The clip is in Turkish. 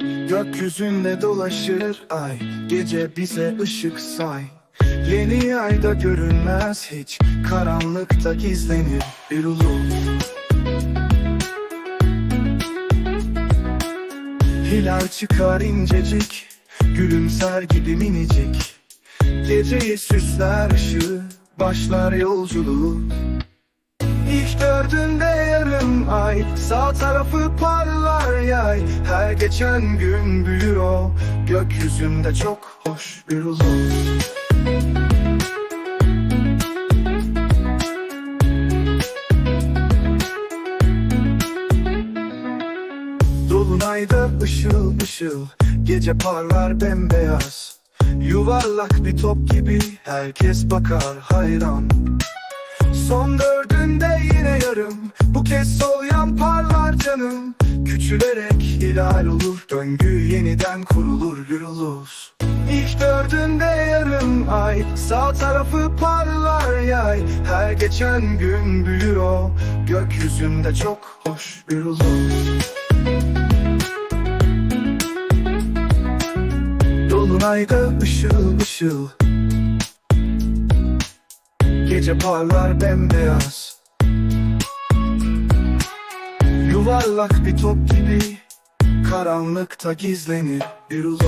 Gökyüzünde dolaşır ay Gece bize ışık say. Yeni ayda görünmez hiç Karanlıkta gizlenir bir ulu Hilal çıkar incecik Gülümser gibi minicik. Geceyi süsler ışığı Başlar yolculuğu. İlk gördüğünde yarım ay Sağ tarafı parlar yay Her geçen gün büyür o. Gökyüzünde çok hoş bir ulu. Dolunayda ışıl ışıl Gece parlar bembeyaz. Yuvarlak bir top gibi Herkes bakar hayran Küçülerek hilal olur. Döngü yeniden kurulur yürülür. İlk dördünde yarım ay Sağ tarafı parlar yay. Her geçen gün büyür o Gökyüzünde çok hoş bir olur. Dolunayda ışıl ışıl. Gece parlar bembeyaz Yuvarlak bir top gibi Karanlıkta gizlenir bir ulu